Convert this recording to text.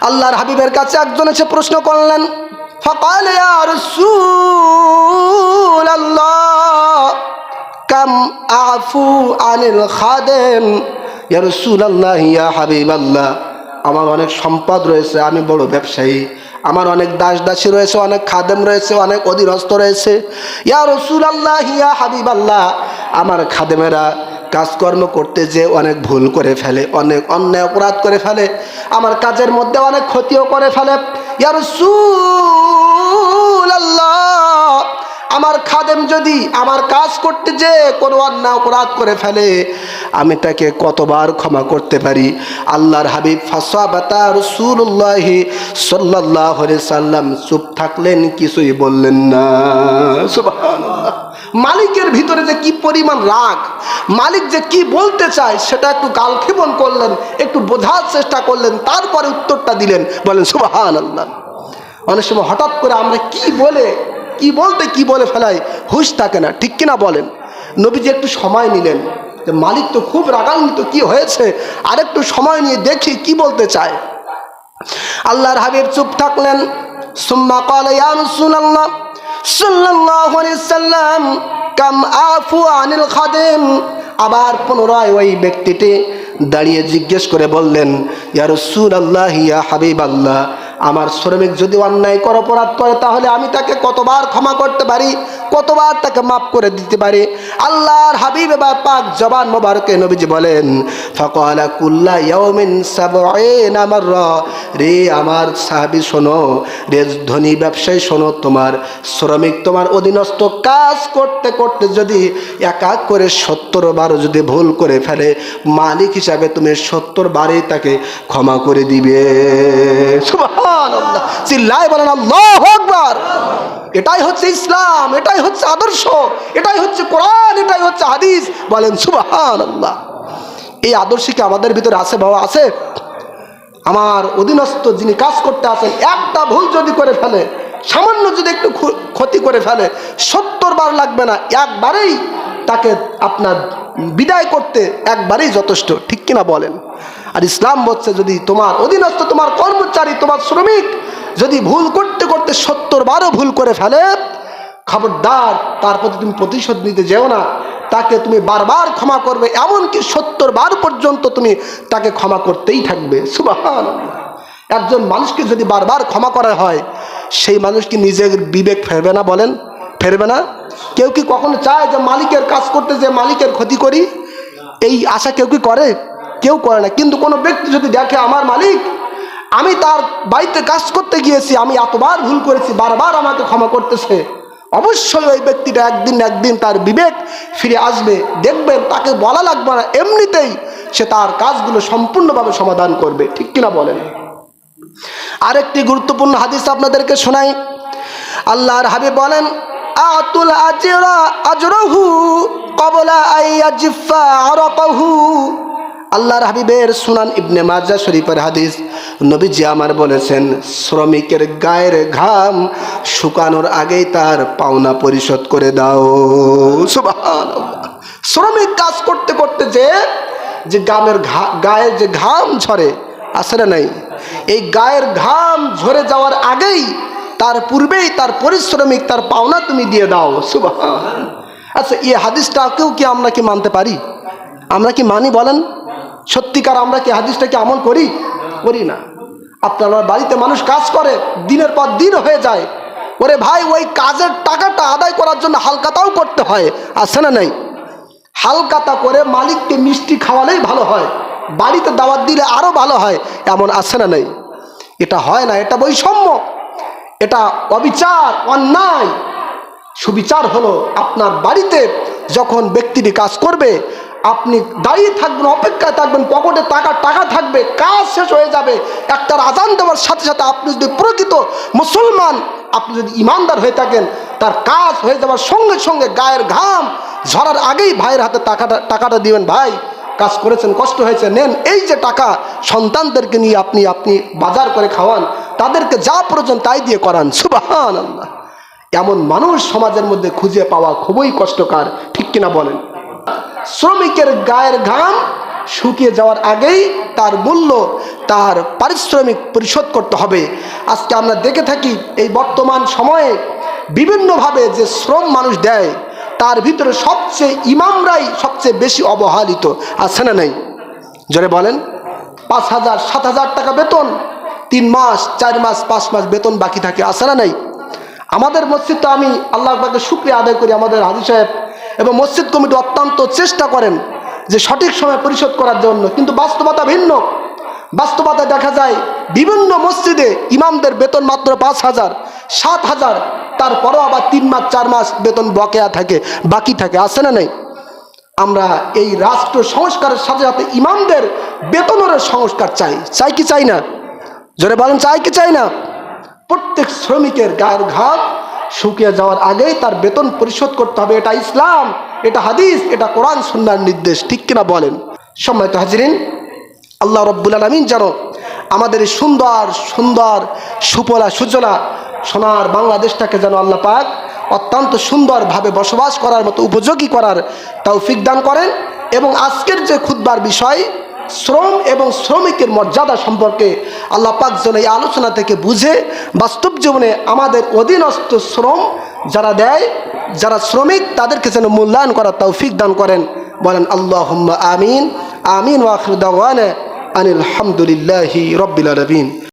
আল্লাহর হাবিবের কাছে একজন এসে প্রশ্ন করলেন فقال يا رسول الله كم أعفو عن الخادم يا رسول الله يا حبيب الله আমার অনেক সম্পদ রয়েছে আমি বড় ব্যবসায়ী আমার অনেক দাস দাসী রয়েছে অনেক খাদেম রয়েছে অনেক অধীনস্থ রয়েছে ইয়া রসুল আল্লাহ ইয়া হাবিব আল্লাহ আমার খাদেমেরা কাজকর্ম করতে যে অনেক ভুল করে ফেলে, অনেক অন্যায় অপরাধ করে ফেলে, আমার কাজের মধ্যে অনেক ক্ষতিও করে ফেলে। আমার খাদেম যদি আমার কাজ করতে যে কোনো অন্যায় অপরাধ করে ফেলে, আমি তাকে কতবার ক্ষমা করতে পারি? আল্লাহর হাবিব ফাসাবাতা রসুল্লাহ সাল্লাহ সাল্লাম চুপ থাকলেন, কিছুই বললেন না। সুবহানাল্লাহ। মালিকের ভিতরে যে কি পরিমাণ রাগ, মালিক যে কি বলতে চায় সেটা একটু গালক্ষেপণ করলেন, একটু বোঝার চেষ্টা করলেন, তারপরে উত্তরটা দিলেন, বলেন সুবাহান আল্লাহ অনেক সময় হঠাৎ করে আমরা কি বলে, কি বলতে কি বলে ফেলাই, হুশ থাকে না, ঠিক কিনা বলেন? নবীজি একটু সময় নিলেন, যে মালিক তো খুব রাগান্বিত, কি হয়েছে? আর একটু সময় নিয়ে দেখি কি বলতে চায়। আল্লাহর হাবিব চুপ থাকলেন, সুম্মা কলে ইয়া রাসূলুল্লাহ সাল্লাম কাম আফু আনিল খাদেম। আবার পুনরায় ওই ব্যক্তিটি দাঁড়িয়ে জিজ্ঞেস করে বললেন, ইয়া আল্লাহ ইয়া হাবিব আল্লাহ আমার শ্রমিক যদি অন্যায় কর অপরাধ করে, তাহলে আমি তাকে কতবার ক্ষমা করতে পারি? কতবার তাকে মাফ করে দিতে পারে? আল্লাহর হাবিব এবার পাক জবান মোবারকে নবীজি বলেন, ফকালা কুল্লা ইয়াউমিন সাবঈন আমাররা রে আমার সাহাবি, শোনো, রে ধনী ব্যবসায়ী, শোনো, তোমার শ্রমিক, তোমার অধীনস্থ কাজ করতে করতে যদি এক এক করে সত্তর বার যদি ভুল করে ফেলে, মালিক হিসাবে তুমি সত্তর বারেই তাকে ক্ষমা করে দিবে। চিল্লায় বলেন, আল্লাহু এটাই হচ্ছে ইসলাম, এটাই হচ্ছে আদর্শ, এটাই হচ্ছে কোরআন, এটাই হচ্ছে হাদিস। বলেন, সুবহানাল্লাহ। এই আদর্শ কি আমাদের ভিতরে আছে বাবা? আছে আমার অধীনস্থ যিনি কাজ করতে আসেন একটা ভুল যদি করে ফেলে, সামান্য যদি একটু ক্ষতি করে ফেলে, সত্তর বার লাগবে না, একবারেই তাকে আপনার বিদায় করতে একবারেই যথেষ্ট। ঠিক কিনা বলেন? আর ইসলাম বলছে, যদি তোমার অধীনস্থ তোমার কর্মচারী, তোমার শ্রমিক যদি ভুল করতে করতে সত্তর বারও ভুল করে ফেলে, খবরদার তার প্রতি তুমি প্রতিশোধ নিতে যেও না। তাকে তুমি বারবার ক্ষমা করবে, এমনকি সত্তর বার পর্যন্ত তুমি তাকে ক্ষমা করতেই থাকবে। সুবাহান একজন মানুষকে যদি বারবার ক্ষমা করা হয়, সেই মানুষ কি নিজের বিবেক ফেরবে না বলেন? ফেরবে না? কেউ কি কখনো চায় যে মালিকের কাজ করতে যে মালিকের ক্ষতি করি? এই আশা কেউ কি করে? কেউ করে না। কিন্তু কোনো ব্যক্তি যদি দেখে, আমার মালিক আমি তার বাড়িতে কাজ করতে গিয়েছি, আমি এতবার ভুল করেছি, বারবার আমাকে ক্ষমা করতেছে। অবশ্যই ওই ব্যক্তিটা একদিন একদিন তার বিবেক ফিরে আসবে দেখবেন তাকে বলা লাগবে না, এমনিতেই সে তার কাজগুলো সম্পূর্ণভাবে সমাধান করবে, ঠিক কিনা বলেন? আরেকটি গুরুত্বপূর্ণ হাদিস আপনাদেরকে শোনাই। আল্লাহর হাবিব বলেন, আতুল আজরা আল্লাহর হাবিবের সুনান ইবনে মাজা শরীফের হাদিস। নবীজি আমার বলেছেন, শ্রমিকের গায়ের ঘাম শুকানোর আগেই তার পাওনা পরিশোধ করে দাও। শ্রমিক কাজ করতে করতে যে যে গামের ঘা, গায়ের যে ঘাম ঝরে না নাই? এই গায়ের ঘাম ঝরে যাওয়ার আগেই তার পূর্বেই তার পরিশ্রমিক, তার পাওনা তুমি দিয়ে দাও। সুবাহ আচ্ছা এই হাদিসটাকেও কি আমরা কি মানতে পারি? আমরা কি মানি বলেন? সত্যিকার আমরা কি হাদিসটাকে আমল করি? করি না। আপনার বাড়িতে মানুষ কাজ করে, দিনের পর দিন হয়ে যায়। ওরে ভাই, ওই কাজের টাকাটা আদায় করার জন্য হালকাতাও করতে হয়, আছে না নাই? হালকাতা করে মালিককে মিষ্টি খাওয়ালেই ভালো হয়, বাড়িতে দাওয়াত দিলে আরও ভালো হয়, এমন আছে না নাই? এটা হয় না, এটা বৈষম্য। এটা অবিচার, অন্যায়। সুবিচার হলো আপনার বাড়িতে যখন ব্যক্তিটি কাজ করবে আপনি দাঁড়িয়ে থাকবেন, অপেক্ষায় থাকবেন, পকেটে টাকা টাকা থাকবে, কাজ শেষ হয়ে যাবে। একটার আজান দেওয়ার সাথে সাথে আপনি যদি প্রকৃত মুসলমান, আপনি যদি ইমানদার হয়ে থাকেন, তার কাজ হয়ে যাওয়ার সঙ্গে সঙ্গে গায়ের ঘাম ঝরার আগেই ভাইয়ের হাতে টাকাটা টাকাটা দিবেন, ভাই, কাজ করেছেন, কষ্ট হয়েছে, নেন। এই যে টাকা সন্তানদেরকে নিয়ে আপনি আপনি বাজার করে খাওয়ান, তাদেরকে যা প্রয়োজন তাই দিয়ে করান। সুবাহান আল্লাহ এমন মানুষ সমাজের মধ্যে খুঁজে পাওয়া খুবই কষ্টকর, ঠিক কিনা বলেন? শ্রমিকের গায়ের ঘাম শুকিয়ে যাওয়ার আগেই তার মূল্য তার পারিশ্রমিক পরিশোধ করতে হবে। আজকে আমরা দেখে থাকি এই বর্তমান সময়ে বিভিন্নভাবে যে শ্রম মানুষ দেয়, তার ভিতরে সবচেয়ে ইমামরাই সবচেয়ে বেশি অবহেলিত, আছে না নেই? জোরে বলেন, পাঁচ হাজার, সাত হাজার টাকা বেতন, তিন মাস, চার মাস, পাঁচ মাস বেতন বাকি থাকে, আছে না নেই? আমাদের মসজিদ তো আমি আল্লাহ পাকে শুক্রিয়া আদায় করি আমাদের হাজি সাহেব। এবং মসজিদ কমিটি অত্যন্ত চেষ্টা করেন যে সঠিক সময় পরিশোধ করার জন্য। কিন্তু বাস্তবতা ভিন্ন। বাস্তবতায় দেখা যায়, বিভিন্ন মসজিদে ইমামদের বেতন মাত্র পাঁচ হাজার, সাত হাজার। তারপরও আবার তিন মাস, চার মাস বেতন বকেয়া থাকে, বাকি থাকে। আছে না নেই? আমরা এই রাষ্ট্র সংস্কারের সাথে সাথে ইমামদের বেতনের সংস্কার চাই। চাই কি চাই না? জোরে বলেন, চাই কি চাই না? প্রত্যেক শ্রমিকের গায়ের ঘাট শুকিয়ে যাওয়ার আগেই তার বেতন পরিশোধ করতে হবে। এটা ইসলাম, এটা হাদিস, এটা কোরআন, সুন্নার নির্দেশ। ঠিক কিনা বলেন? সম্মানিত হাজিরিন, আল্লাহ রব্বুল আলমিন যেন আমাদের এই সুন্দর সুন্দর, সুপলা সুজলা সোনার বাংলাদেশটাকে যেন আল্লাহ পাক অত্যন্ত সুন্দরভাবে বসবাস করার মতো, উপযোগী করার তৌফিক দান করেন। এবং আজকের যে খুদ্বার বিষয় শ্রম এবং শ্রমিকের মর্যাদা সম্পর্কে আল্লাহ পাক যেন এই আলোচনা থেকে বুঝে, বাস্তব জীবনে আমাদের অধীনস্থ শ্রম যারা দেয়, যারা শ্রমিক, তাদেরকে যেন মূল্যায়ন করার তৌফিক দান করেন। বলেন আল্লাহ আমিন। আমিন ওয়াখরুদ্দান আনিল হামদুলিল্লাহি রব্বিল